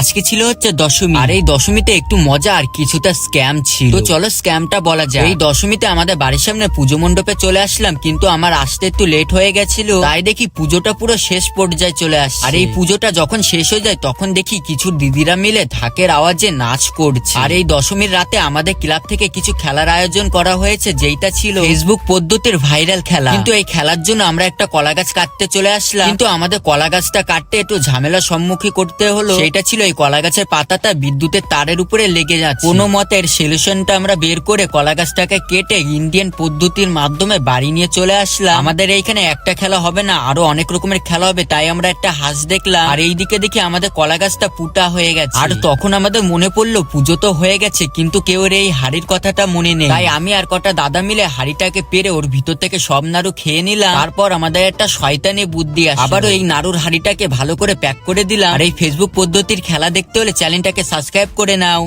আজকে ছিল হচ্ছে দশমী। আর এই দশমীতে একটু মজা আর কিছুটা স্ক্যাম ছিল। তো চলো স্ক্যামটা বলা যায় এই দশমীতে আমাদের বাড়ির সামনে পুজো মণ্ডপে চলে আসলাম, কিন্তু আমার আসতে একটু লেট হয়ে গেছিল। তাই দেখি পুজোটা পুরো শেষ পর্যায়ে চলে আসছে। আর এই পুজোটা যখন শেষ হয়ে যায়, তখন দেখি কিছু দিদিরা মিলে ঢাকের আওয়াজে নাচ করছে। আর এই দশমীর রাতে আমাদের ক্লাব থেকে কিছু খেলার আয়োজন করা হয়েছে, যেইটা ছিল ফেসবুক পদ্ধতির ভাইরাল খেলা। কিন্তু এই খেলার জন্য আমরা একটা কলা গাছ কাটতে চলে আসলাম। কিন্তু আমাদের কলা গাছটা কাটতে একটু ঝামেলা সম্মুখী করতে হলো। সেটা ছিল এই কলা গাছের পাতাটা বিদ্যুতের তারের উপরে লেগে যাচ্ছে। কোনো মতের সলিউশনটা আমরা বের করে কলা গাছটাকে কেটে ইন্ডিয়ান পদ্ধতির মাধ্যমে বাড়ি নিয়ে চলে আসলাম। আমাদের এইখানে একটা খেলা হবে না, আরও অনেক রকমের খেলা হবে, তাই আমরা একটা হাঁস দেখলাম। আর এইদিকে দেখি আমাদের কলা গাছটা পুটা হয়ে গেছে। আর তখন আমাদের মনে পড়ল, পুজো তো হয়ে গেছে, কিন্তু কেউ এই হাড়ির কথাটা মনে নেই। তাই আমি আর কটা দাদা মিলে হাড়িটাকে পেরে ওর ভিতর থেকে সব নাড়ু খেয়ে নিলাম। তারপর আমাদের একটা শয়তানি বুদ্ধি আবারও এই নাড়ুর হাড়িটাকে ভালো করে প্যাক করে দিলাম। আর এই ফেসবুক পদ্ধতির খেলা দেখতে হলে চ্যানেলটাকে সাবস্ক্রাইব করে নাও।